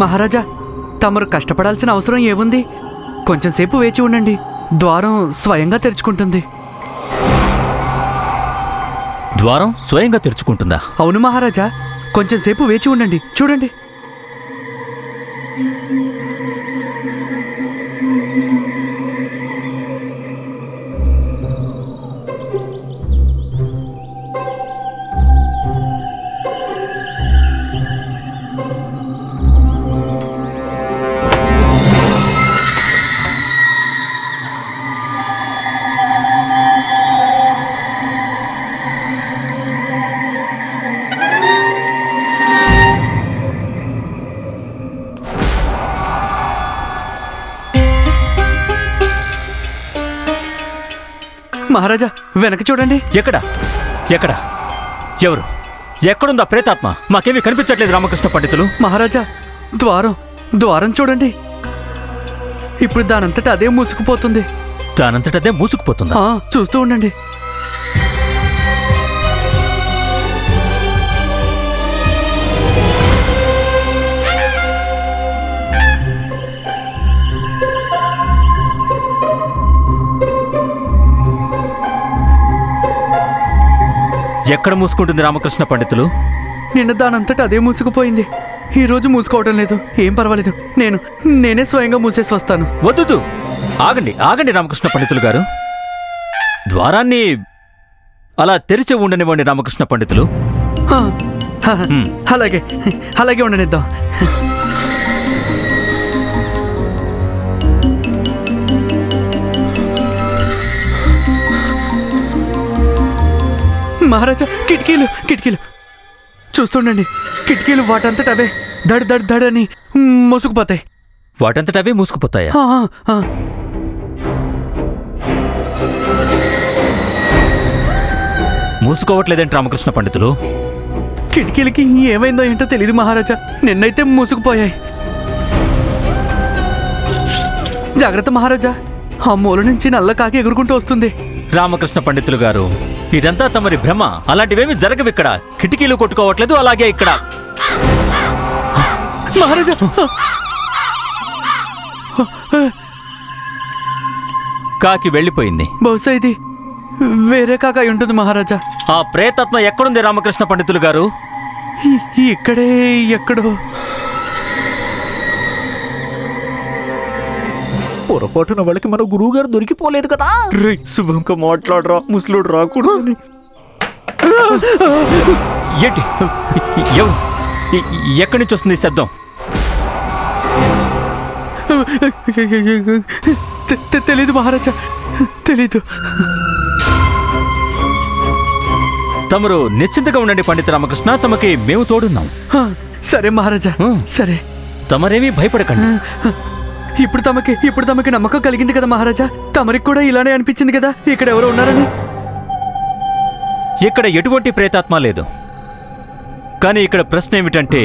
మహారాజా తమరు కష్టపడాల్సిన అవసరం ఏముంది? కొంచెం సేపు వేచి ఉండండి. ద్వారం స్వయంగా తెరుచుకుంటుంది. ద్వారం స్వయంగా తెరుచుకుంటుందా? అవును మహారాజా కొంచెం సేపు వేచి ఉండండి. చూడండి. వెనక చూడండి. ఎక్కడ? ఎక్కడ? ఎవరు? ఎక్కడుందా ప్రేతాత్మ? మాకేమీ కనిపించట్లేదు రామకృష్ణ పండితులు. మహారాజా ద్వారం ద్వారం చూడండి. ఇప్పుడు దానంతట అదే మూసుకుపోతుంది. దానంతటదే మూసుకుపోతుందా? చూస్తూ ఉండండి. ఎక్కడ మూసుకుంటుంది రామకృష్ణ పండితులు? నిన్న దానంతట అదే మూసుకుపోయింది. ఈ రోజు మూసుకోవటం లేదు. ఏం పర్వాలేదు. నేను నేనే స్వయంగా మూసేసి వస్తాను. వద్దు ఆగండి ఆగండి రామకృష్ణ పండితులు గారు. ద్వారాన్ని అలా తెరిచి ఉండనివ్వండి రామకృష్ణ పండితులు. అలాగే అలాగే ఉండనిద్దాం. మహారాజా కిటికీలు కిటికీలు. చూస్తుండండి కిటికీలు వాటంతట అవే దడ్ దడ్ దడ్ అని మోసుకుపోతాయి. వాటంతటవే మూసుకుపోతాయా? ఆ, ఆ, ఆ. మూసుకోవట్లేదేంటి రామకృష్ణ పండితులు? కిటికీలకి ఏమైందో ఏంటో తెలియదు మహారాజా. నిన్నైతే మూసుకుపోయాయి. జాగ్రత్త మహారాజా. ఆ మూల నుంచి నల్ల కాకి ఎగురుకుంటూ వస్తుంది. రామకృష్ణ పండితులు గారు ఇదంతా తమరి భ్రమ. అలాంటివేమీ జరగవు ఇక్కడ. కిటికీలు కొట్టుకోవట్లేదు అలాగే ఇక్కడ. మహారాజా! కాకి వెళ్ళిపోయింది. బహుశా ఇది వేరే కాక ఉంటుంది మహారాజా. ఆ ప్రేతాత్మ ఎక్కడుంది రామకృష్ణ పండితులు గారు? ఇక్కడే ఎక్కడో. పొరపాటున వాళ్ళకి మన గురువు గారు దొరికిపోలేదు కదా? రే శుభంగా మాట్లాడరా ముసలోడు రాకూడదు అని ఏంటి? ఎవరు? ఎ- ఎక్కడి నుంచి వస్తుంది ఈ శబ్దం? తె- తె- తెలీదు మహారాజా తెలీదు. తమరు నిశ్చింతగా ఉండండి పండిత రామకృష్ణ. తమకి మేము తోడున్నాం. ఆ, సరే మహారాజా హ్మ్. సరే. తమరేమీ భయపడకండి. ఇప్పుడు తమకి ఇప్పుడు తమకి నమ్మకం కలిగింది కదా మహారాజా? తమరికి కూడా ఇలానే అనిపించింది కదా? ఇక్కడ ఎవరో ఉన్నారని? ఇక్కడ ఎటువంటి ప్రేతాత్మ లేదు. కానీ ఇక్కడ ప్రశ్న ఏమిటంటే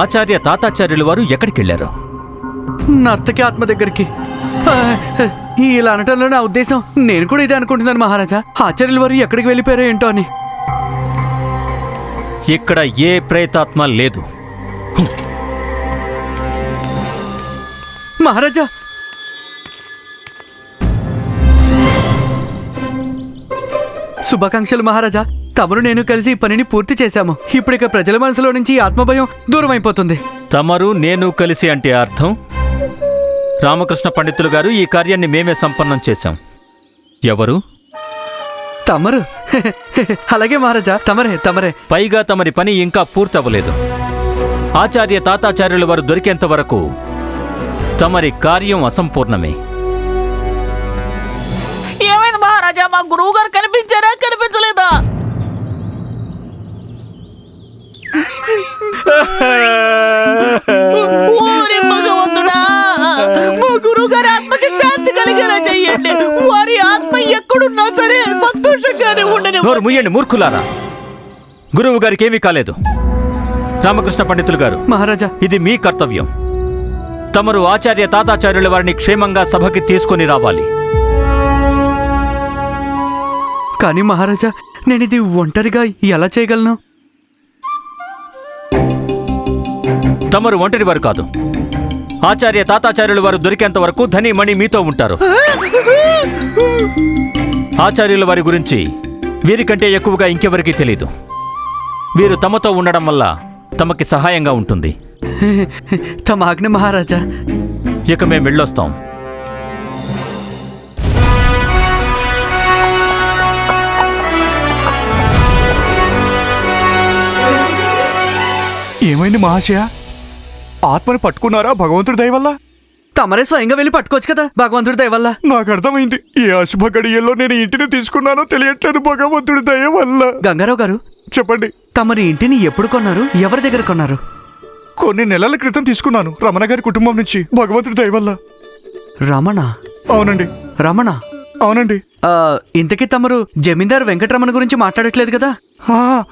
ఆచార్య తాతాచార్యుల వారు ఎక్కడికి వెళ్ళారు నర్తకి ఆత్మ దగ్గరికి. ఇలా అనటంలో నా ఉద్దేశం నేను కూడా ఇదే అనుకుంటున్నాను మహారాజా. ఆచార్యుల వారు ఎక్కడికి వెళ్ళిపోయారో ఏంటో అని. ఇక్కడ ఏ ప్రేతాత్మ లేదు. మహారాజా. శుభాకాంక్షలు మహారాజా. తమరు నేను కలిసి ఈ పనిని పూర్తి చేశాము. ఇప్పుడు ఇక ప్రజల మనసులో నుంచి ఈ ఆత్మభయం దూరం అయిపోతుంది తమరు నేను కలిసి అంటే అర్థం? రామకృష్ణ పండితులు గారు ఈ కార్యాన్ని మేమే సంపన్నం చేశాం. ఎవరు? తమరు. అలాగే మహారాజా. తమరే తమరే. పైగా తమరి పని ఇంకా పూర్తవ్వలేదు. ఆచార్య తాతాచార్యుల వారు దొరికేంత వరకు తమరి కార్యం అసంపూర్ణమే. ఏమైంది మహారాజా? మా గురువు గారు కనిపించారా? కనిపించలేదా? ఓరి భగవంతుడా! మా గురువు గారి ఆత్మకి శాంతి కలిగేలా చెయ్యండి. వారి ఆత్మ ఎక్కడున్నా సరే సంతోషంగానే ఉండని నోరు ముయ్యండి మూర్ఖులారా. గురువు గారికి ఏమీ కాలేదు. రామకృష్ణ పండితులు గారు మహారాజా. ఇది మీ కర్తవ్యం. తమరు ఆచార్య తాతాచార్యుల వారిని క్షేమంగా సభకి తీసుకొని రావాలి. కానీ మహారాజా నేను ఇది ఒంటరిగా ఎలా చేయగలను? తమరు ఒంటరి వారు కాదు. ఆచార్య తాతాచార్యుల వారు దొరికేంత వరకు ధని మణి మీతో ఉంటారు. ఆచార్యుల వారి గురించి వీరికంటే ఎక్కువగా ఇంకెవరికీ తెలియదు వీరు తమతో ఉండడం వల్ల తమకి సహాయంగా ఉంటుంది. తమ ఆజ్ఞ మహారాజా. ఇక మేము వెళ్ళొస్తాం. ఏమైంది మహాశయ? ఆత్మని పట్టుకున్నారా భగవంతుడి దయ వల్ల? తమరే స్వయంగా వెళ్ళి పట్టుకోవచ్చు కదా భగవంతుడి దయ వల్ల. నాకు అర్థమైంది ఏ అశుభ గడియల్లో నేను ఇంటిని తీసుకున్నానో తెలియట్లేదు భగవంతుడి దయ వల్ల. గంగారావు గారు చెప్పండి. తమరి ఇంటిని ఎప్పుడు కొన్నారు? ఎవరి దగ్గర కొన్నారు? కొన్ని నెలల క్రితం తీసుకున్నాను రమణ గారి కుటుంబం నుంచి భగవంతుడి దయ వల్ల. రమణ? అవునండి. రమణ? అవునండి. ఆ, ఇంతకీ తమరు జమీందార్ వెంకటరమణ గురించి మాట్లాడట్లేదు కదా? ఆ,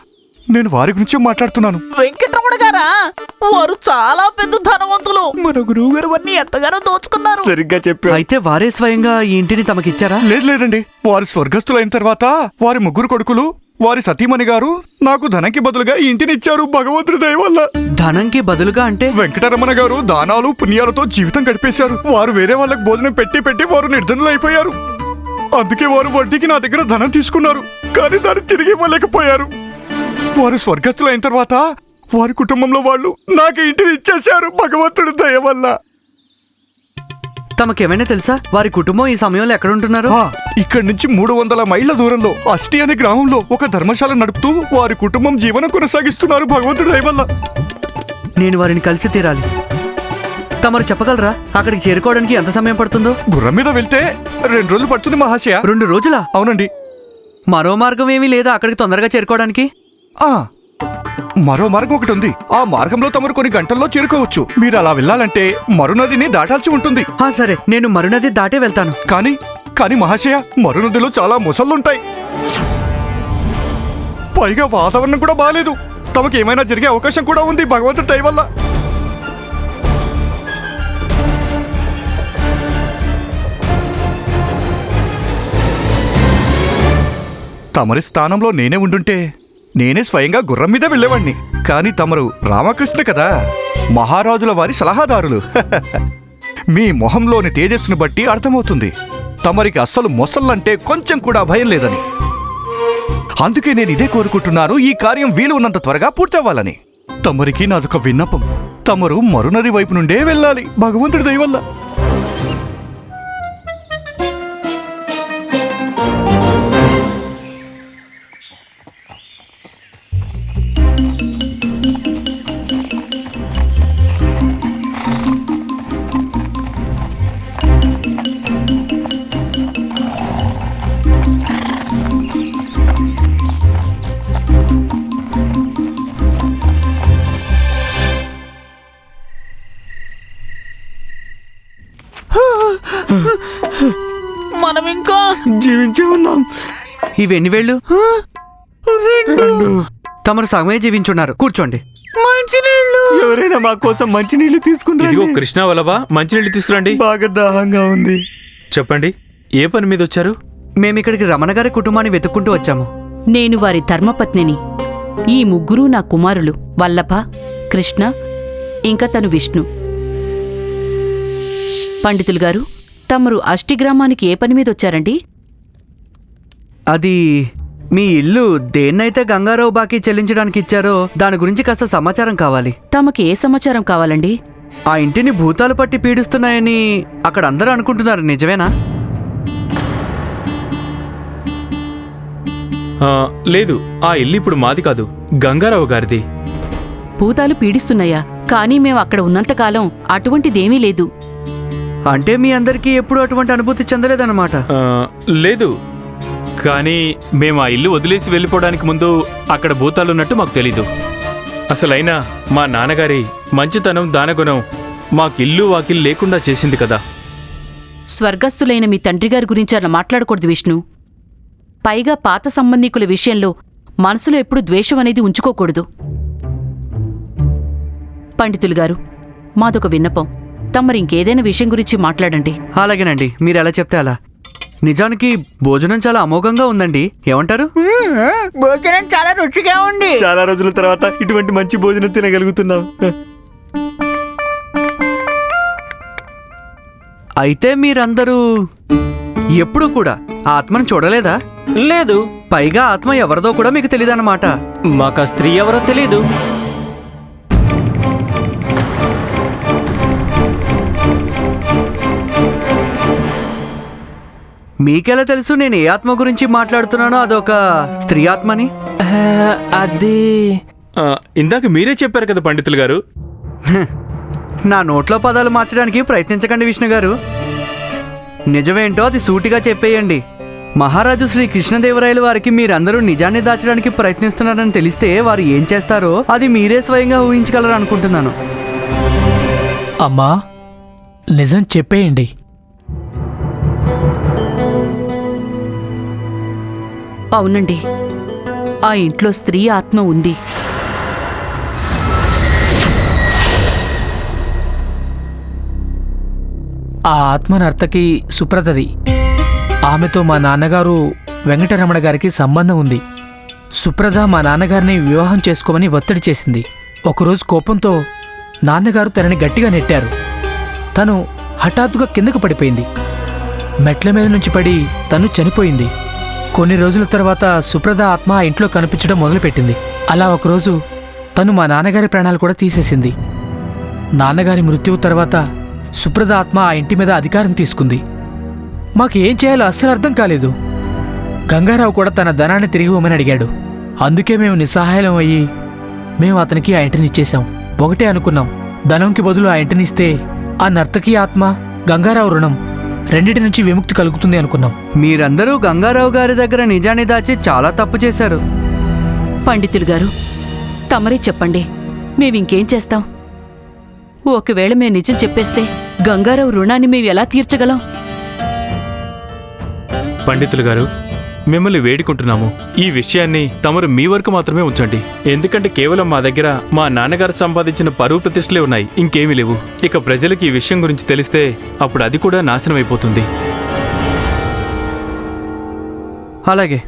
నేను వారి గురించే మాట్లాడుతున్నాను. వెంకటరమణ గారా? వారు చాలా పెద్ద ధనవంతులు. మన గురువు గారు అన్ని ఎంతగానో దోచుకున్నారు. సరిగ్గా చెప్పా అయితే వారే స్వయంగా ఈ ఇంటిని తమకిచ్చారా? లేదు లేదండి. వారు స్వర్గస్థులైన తర్వాత వారి ముగ్గురు కొడుకులు వారి సతీమణి గారు నాకు ధనంకి బదులుగా ఈ ఇంటిని ఇచ్చారు భగవంతుడి దయ వల్ల. ధనంకి బదులుగా అంటే? వెంకటరమణ గారు దానాలు పుణ్యాలతో జీవితం గడిపేశారు. వారు వేరే వాళ్ళకి భోజనం పెట్టి పెట్టి వారు నిర్ధనులు అయిపోయారు. అందుకే వారు వడ్డీకి నా దగ్గర ధనం తీసుకున్నారు కానీ దాన్ని తిరిగి ఇవ్వలేకపోయారు. వారు స్వర్గస్థులు అయిన తర్వాత వారి కుటుంబంలో వాళ్ళు నాకు ఇంటిని ఇచ్చేశారు భగవంతుడి దయ వల్ల. తమకేమైనా తెలుసా? వారి కుటుంబం ఈ సమయంలో ఎక్కడ ఉంటున్నారు ఇక్కడి నుంచి మూడు వందల మైళ్ళ దూరంలో అష్టి అనే గ్రామంలో ఒక ధర్మశాల నడుపుతూ వారి కుటుంబం జీవనం కొనసాగిస్తున్నారు భగవంతుడి వల్ల. నేను వారిని కలిసి తీరాలి. తమరు చెప్పగలరా? అక్కడికి చేరుకోవడానికి ఎంత సమయం పడుతుందో? గుర్రం మీద వెళ్తే రెండు రోజులు పడుతుంది మహాశయ. రెండు రోజులా? అవునండి. మరో మార్గం ఏమీ లేదా అక్కడికి తొందరగా చేరుకోవడానికి? మరో మార్గం ఒకటి ఉంది. ఆ మార్గంలో తమరు కొన్ని గంటల్లో చేరుకోవచ్చు. మీరు అలా వెళ్ళాలంటే మరునదిని దాటాల్సి ఉంటుంది. ఆ సరే. నేను మరునది దాటే వెళ్తాను. కానీ కానీ మహాశయ మరునదిలో చాలా ముసళ్ళుంటాయి. పైగా వాతావరణం కూడా బాగాలేదు తమకు ఏమైనా జరిగే అవకాశం కూడా ఉంది భగవంతుడి దయ వల్ల. తమరి స్థానంలో నేనే ఉండుంటే నేనే స్వయంగా గుర్రం మీద వెళ్ళేవాణ్ణి. కానీ తమరు రామకృష్ణ కదా. మహారాజుల వారి సలహాదారులు. మీ మొహంలోని తేజస్సును బట్టి అర్థమవుతుంది. తమరికి అస్సలు మొసళ్ళంటే కొంచెం కూడా భయం లేదని. అందుకే నేను ఇదే కోరుకుంటున్నాను ఈ కార్యం వీలు ఉన్నంత త్వరగా పూర్తవ్వాలని. తమరికి నాదొక విన్నపం. తమరు మరునది వైపు నుండే వెళ్ళాలి. భగవంతుడి దయవల్ల ఇవి ఎన్ని వేళ్ళు తమరు సగమే జీవించున్నారు. కూర్చోండి. మంచినీళ్ళు. ఎవరైనా మా కోసం మంచినీళ్ళు తీసుకుని ఇదిగో కృష్ణ వల్లభ మంచినీళ్ళు తీసుకురండి. బాగా దాహంగా ఉంది. చెప్పండి ఏ పని మీద వచ్చారు? మేము ఇక్కడికి రమణ గారి కుటుంబాన్ని వెతుక్కుంటూ వచ్చాము. నేను వారి ధర్మపత్నిని. ఈ ముగ్గురు నా కుమారులు వల్లభ కృష్ణ ఇంకా తను విష్ణు. పండితులు గారు తమరు అష్టిగ్రామానికి ఏ పని మీద వచ్చారండి? అది మీ ఇల్లు దేన్నైతే గంగారావు బాకీ చెల్లించడానికి ఇచ్చారో దాని గురించి కాస్త సమాచారం కావాలి. తమకి ఏ సమాచారం కావాలండి? ఆ ఇంటిని భూతాలు పట్టి పీడిస్తున్నాయని అక్కడ అందరూ అనుకుంటున్నారు నిజమేనా? ఆ, లేదు ఆ ఇల్లు ఇప్పుడు మాది కాదు గంగారావు గారిది. భూతాలు పీడిస్తున్నాయా? కానీ మేము అక్కడ ఉన్నంతకాలం అటువంటిదేమీ లేదు. అంటే మీ అందరికీ ఎప్పుడు అటువంటి అనుభూతి చెందలేదన్నమాట? ఆ, లేదు కానీ మేము ఆ ఇల్లు వదిలేసి వెళ్ళిపోవడానికి ముందు అక్కడ భూతాలున్నట్టు మాకు తెలీదు. అసలైనా మా నాన్నగారి మంచితనం దానగుణం మాకు ఇల్లు వాకిల్ లేకుండా చేసింది కదా. స్వర్గస్థులైన మీ తండ్రి గారి గురించి అలా మాట్లాడకూడదు విష్ణు. పైగా పాత సంబంధికుల విషయంలో మనసులో ఎప్పుడు ద్వేషం అనేది ఉంచుకోకూడదు. పండితులు గారు మాదొక విన్నపం. తమరు ఇంకేదైనా విషయం గురించి మాట్లాడండి. అలాగేనండి మీరు ఎలా చెప్తే అలా. నిజానికి భోజనం చాలా అమోఘంగా ఉందండి. ఏమంటారు? భోజనం చాలా రుచిగా ఉంది. చాలా రోజుల తర్వాత ఇటువంటి మంచి భోజనం తినగలుగుతున్నాం. అయితే మీరందరూ ఎప్పుడు కూడా ఆత్మను చూడలేదా? లేదు. పైగా ఆత్మ ఎవరిదో కూడా మీకు తెలియదన్నమాట మాకు స్త్రీ ఎవరో తెలీదు. మీకెలా తెలుసు నేను ఏ ఆత్మ గురించి మాట్లాడుతున్నానో? అదొక స్త్రీ ఆత్మని? అది ఇందాక మీరే చెప్పారు కదా పండితులు గారు. నా నోట్లో పదాలు మార్చడానికి ప్రయత్నించకండి విష్ణు గారు. నిజమేంటో అది సూటిగా చెప్పేయండి. మహారాజు శ్రీ కృష్ణదేవరాయలు వారికి మీరందరూ నిజాన్ని దాచడానికి ప్రయత్నిస్తున్నారని తెలిస్తే వారు ఏం చేస్తారో అది మీరే స్వయంగా ఊహించగలరు అనుకుంటున్నాను అమ్మా నిజం చెప్పేయండి. అవునండి. ఆ ఇంట్లో స్త్రీ ఆత్మ ఉంది. ఆ ఆత్మ నర్తకి సుప్రతది. ఆమెతో మా నాన్నగారు వెంకటరమణ గారికి సంబంధం ఉంది. సుప్రద మా నాన్నగారిని వివాహం చేసుకోమని ఒత్తిడి చేసింది. ఒకరోజు కోపంతో నాన్నగారు తనని గట్టిగా నెట్టారు. తను హఠాత్తుగా కిందకు పడిపోయింది. మెట్ల మీద నుంచి పడి తను చనిపోయింది. కొన్ని రోజుల తర్వాత సుప్రద ఆత్మ ఆ ఇంట్లో కనిపించడం మొదలుపెట్టింది. అలా ఒకరోజు తను మా నాన్నగారి ప్రాణాలు కూడా తీసేసింది. నాన్నగారి మృత్యువు తర్వాత సుప్రద ఆత్మ ఆ ఇంటి మీద అధికారం తీసుకుంది. మాకు ఏం చేయాలో అస్సలు అర్థం కాలేదు. గంగారావు కూడా తన ధనాన్ని తిరిగి ఇవ్వమని అడిగాడు. అందుకే మేము నిస్సహాయం అయ్యి మేము అతనికి ఆ ఇంటిని ఇచ్చేశాం. ఒకటే అనుకున్నాం. ధనంకి బదులు ఆ ఇంటిని ఇస్తే ఆ నర్తకి ఆత్మ గంగారావు రుణం. రెండిటి నుంచి విముక్తి కలుగుతుంది అనుకున్నాం. మీరందరూ గంగారావు గారి దగ్గర నిజాన్ని దాచి చాలా తప్పు చేశారు. పండితులు గారు తమరే చెప్పండి మేమింకేం చేస్తాం? ఒకవేళ మేము నిజం చెప్పేస్తే గంగారావు రుణాన్ని మేము ఎలా తీర్చగలం? పండితులు గారు మిమ్మల్ని వేడుకుంటున్నాము. ఈ విషయాన్ని తమరు మీ వరకు మాత్రమే ఉంచండి. ఎందుకంటే కేవలం మా దగ్గర మా నాన్నగారు సంపాదించిన పరువు ప్రతిష్టలే ఉన్నాయి. ఇంకేమీ లేవు. ఇక ప్రజలకు ఈ విషయం గురించి తెలిస్తే అప్పుడు అది కూడా నాశనం అయిపోతుంది. అలాగే.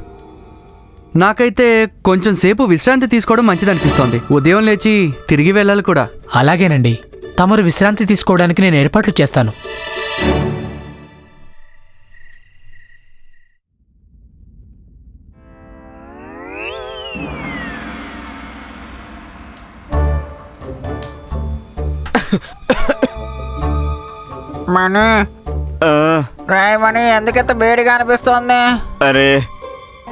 నాకైతే కొంచెం సేపు విశ్రాంతి తీసుకోవడం మంచిదనిపిస్తోంది. ఉదయం లేచి తిరిగి వెళ్ళాలి కూడా. అలాగేనండి. తమరు విశ్రాంతి తీసుకోవడానికి నేను ఏర్పాట్లు చేస్తాను. మణి రాయమణి ఎందుకంత వేడిగా అనిపిస్తోంది? అరే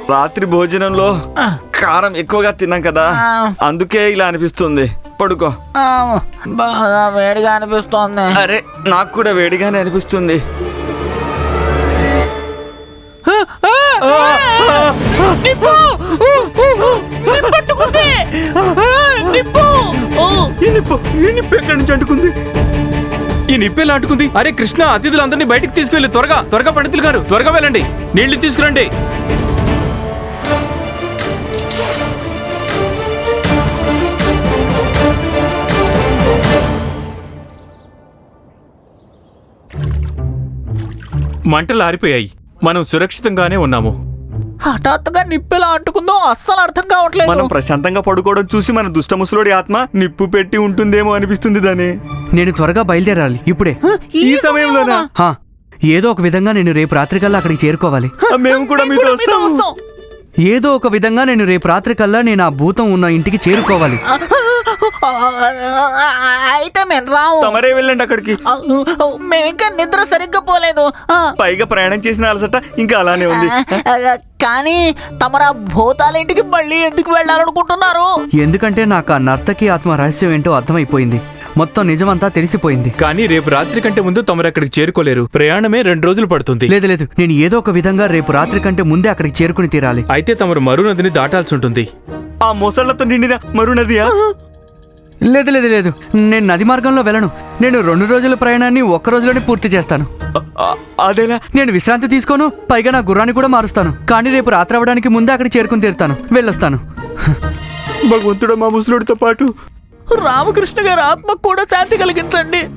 రాత్రి భోజనంలో కారం ఎక్కువగా తిన్నాం కదా అందుకే ఇలా అనిపిస్తుంది. పడుకో. ఆ, బాగా వేడిగా అనిపిస్తోంది. అరే నాకు కూడా వేడిగానే అనిపిస్తుంది. ఎక్కడి నుంచి అంటుకుంది? ఈ నిప్పు ఎలా అంటుకుంది అరే కృష్ణ అతిథులందరినీ బయటికి తీసుకెళ్ళి. త్వరగా త్వరగా పండితులు గారు త్వరగా వెళ్ళండి. నీళ్ళు తీసుకురండి. మంటలు ఆరిపోయాయి. మనం సురక్షితంగానే ఉన్నాము. హఠాత్తుగా నిప్పు ఎలా అంటుకుందో అస్సలు అర్థం కావట్లేదు. మనం ప్రశాంతంగా పడుకోవడం చూసి మన దుష్ట ముసలోడి ఆత్మ నిప్పు పెట్టి ఉంటుందేమో అనిపిస్తుంది దాని. నేను త్వరగా బయలుదేరాలి. ఇప్పుడే. ఈ సమయంలోనా? హా ఏదో ఒక విధంగా నేను రేపు రాత్రికల్లా అక్కడికి చేరుకోవాలి. మేము కూడా మీతో వస్తాము. వస్తాం. ఏదో ఒక విధంగా నేను రేపు రాత్రికల్లా నేను ఆ భూతం ఉన్న ఇంటికి చేరుకోవాలి. అయితే మేము రావు. తమరే వెళ్ళండి అక్కడికి. మేము ఇంకా నిద్ర సరిగ్గా పోలేదు. పైగా ప్రయాణం చేసిన అలసట ఇంకా అలానే ఉంది. కానీ తమరా భూతాల ఇంటికి మళ్ళీ ఎందుకు వెళ్ళాలనుకుంటున్నారు? ఎందుకంటే నాకు ఆ నర్తకి ఆత్మ రహస్యం ఏంటో అర్థమైపోయింది. మొత్తం నిజమంతా తెలిసిపోయింది. కానీ రేపు రాత్రి కంటే ముందు తమరు అక్కడికి చేరుకోలేరు. ప్రయాణమే రెండు రోజులు పడుతుంది. లేదు లేదు. నేను ఏదో ఒక విధంగా రేపు రాత్రి కంటే ముందే అక్కడికి చేరుకుని తీరాలి. అయితే తమరు మరో నదిని దాటాల్సి ఉంటుంది. ఆ మొసళ్ళతో నిండిన మరునదియా? లేదు లేదు లేదు. నేను నది మార్గంలో వెళ్ళను. నేను రెండు రోజుల ప్రయాణాన్ని ఒక్క రోజులోనే పూర్తి చేస్తాను. అదేలా? నేను విశ్రాంతి తీసుకోను పైగా నా గుర్రాన్ని కూడా మారుస్తాను. కానీ రేపు రాత్రి అవ్వడానికి ముందే అక్కడికి చేరుకుని తీరుతాను. వెళ్ళొస్తాను. భగవంతుడు మా ముసలుడితో పాటు. రామకృష్ణ గారి ఆత్మకు కూడా శాంతి కలిగించండి.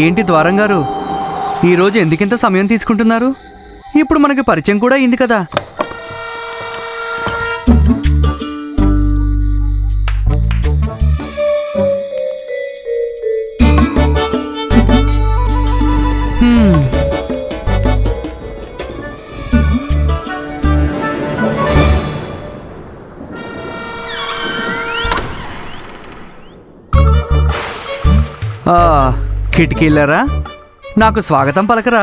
ఏంటి ద్వారం గారు ఈరోజు ఎందుకింత సమయం తీసుకుంటున్నారు? ఇప్పుడు మనకి పరిచయం కూడా అయింది కదా. కిటికీలరా నాకు స్వాగతం పలకరా.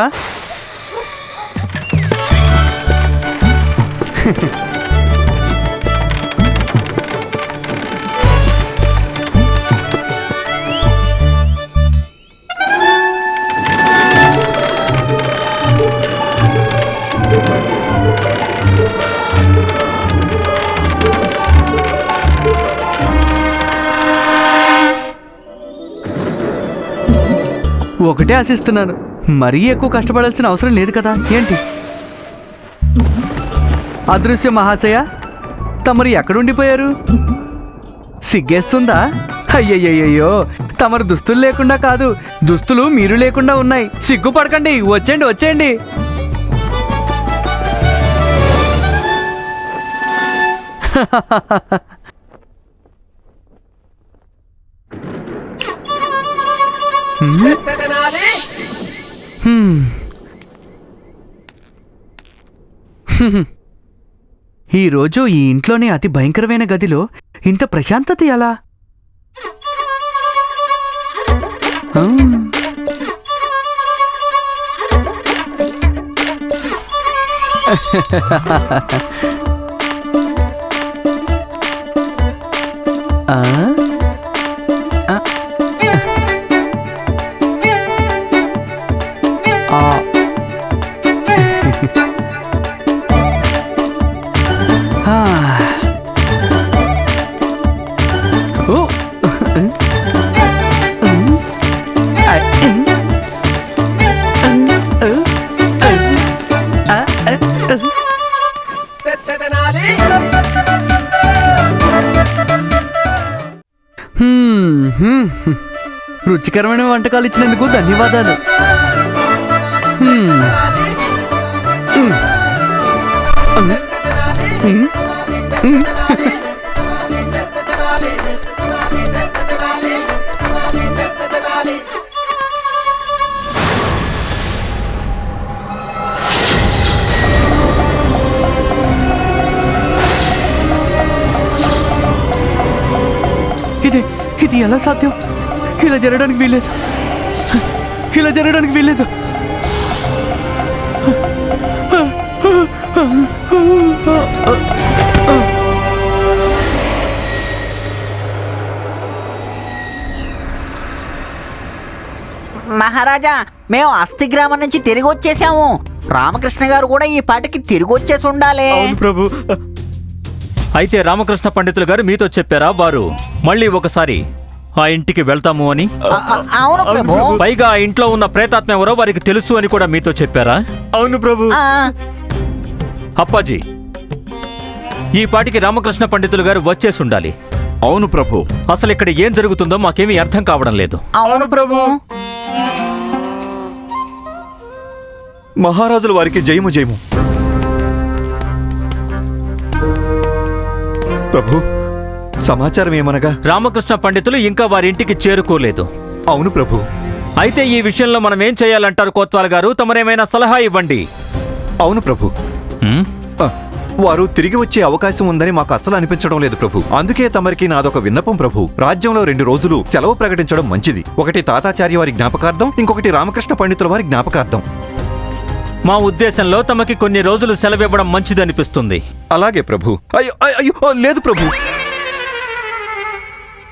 ఒకటే ఆశిస్తున్నాను. మరీ ఎక్కువ కష్టపడాల్సిన అవసరం లేదు కదా? ఏంటి? అదృశ్య మహాశయ తమరు ఎక్కడుండిపోయారు? సిగ్గేస్తుందా? అయ్యయ్యయ్యో తమరు దుస్తులు లేకుండా కాదు దుస్తులు మీరు లేకుండా ఉన్నాయి. సిగ్గుపడకండి వచ్చేయండి వచ్చేయండి. ha ha ఈరోజు ఈ ఇంట్లోనే అతి భయంకరమైన గదిలో ఇంత ప్రశాంతత ఎలా ఆ. ఆ. రుచికరమైన వంటకాలు ఇచ్చినందుకు ధన్యవాదాలు హ్మ్. హ్మ్. హ్మ్. హ్మ్. ఇది ఇది ఎలా సాధ్యం ఇలా జరగడానికి వీల్లేదు. ఇలా జరగడానికి వీల్లేదు. మహారాజా మేము అస్థి గ్రామం నుంచి తిరిగి వచ్చేసాము. రామకృష్ణ గారు కూడా ఈ పాటికి తిరిగి వచ్చేసి ఉండాలి. అవును ప్రభు. అయితే రామకృష్ణ పండితులు గారు మీతో చెప్పారా వారు మళ్ళీ ఒకసారి ఆ ఇంటికి వెళ్తాము అని? అవును ప్రభు. పైగా ఆ ఇంట్లో ఉన్న ప్రేతాత్మ ఎవరో వారికి తెలుసు అని కూడా మీతో చెప్పారా? అవును ప్రభు. ఆ, అప్పాజీ ఈ పాటికి రామకృష్ణ పండితులు గారు వచ్చేసి ఉండాలి. అవును ప్రభు. అసలు ఇక్కడ ఏం జరుగుతుందో మాకేమీ అర్థం కావడం లేదు. అవును ప్రభు. మహారాజుల వారికి జయము జయము. ప్రభు సమాచారం ఏమనగా? రామకృష్ణ పండితులు ఇంకా వారి ఇంటికి చేరుకోలేదు. అవును ప్రభు. అయితే ఈ విషయంలో మనం ఏం చేయాలంటారు కోత్వాల్ గారు? తమరేమైనా సలహా ఇవ్వండి. అవును ప్రభు. హ్మ్? వారు తిరిగి వచ్చే అవకాశం ఉందని మాకు అస్సలు అనిపించడం లేదు ప్రభు. అందుకే తమరికి నాదొక విన్నపం ప్రభు. రాజ్యంలో రెండు రోజులు సెలవు ప్రకటించడం మంచిది. ఒకటి తాతాచార్య వారి జ్ఞాపకార్థం ఇంకొకటి రామకృష్ణ పండితుల వారి జ్ఞాపకార్థం. మా ఉద్దేశంలో తమకి కొన్ని రోజులు సెలవివ్వడం మంచిదనిపిస్తుంది. అలాగే ప్రభు. అయ్యో లేదు ప్రభు.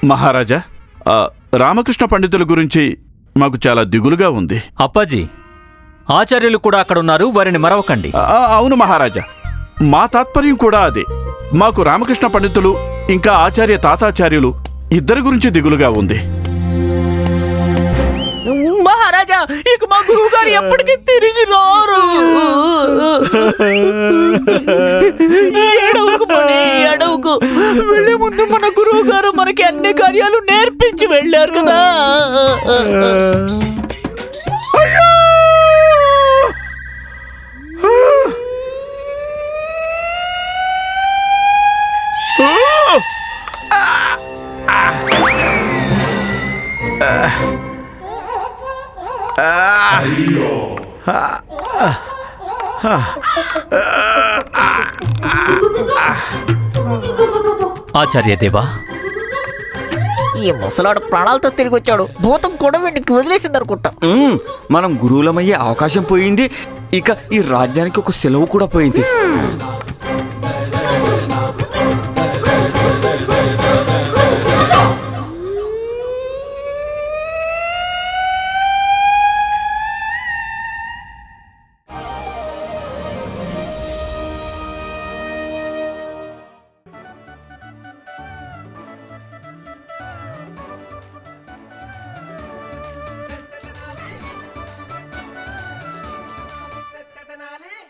మహారాజా రామకృష్ణ పండితుల గురించి మాకు చాలా దిగులుగా ఉంది. అప్పాజీ ఆచార్యులు కూడా అక్కడ ఉన్నారు వారిని మరవకండి. ఆ, అవును మహారాజా మా తాత్పర్యం కూడా అదే. మాకు రామకృష్ణ పండితులు ఇంకా ఆచార్య తాతాచార్యులు ఇద్దరి గురించి దిగులుగా ఉంది. మహారాజా ఇక మా గురువు గారు ఎప్పటికీ తిరిగి రారు. ముందు మన గురువు గారు మనకి అన్ని కార్యాలు నేర్పించి వెళ్ళారు కదా Ah! దేవా. ఈ ముసలాడు ప్రాణాలతో తిరిగి వచ్చాడు భూతం కూడా వీడికి వదిలేసింది అనుకుంటా. మనం గురువులమయ్యే అవకాశం పోయింది. ఇక ఈ రాజ్యానికి ఒక సెలవు కూడా పోయింది.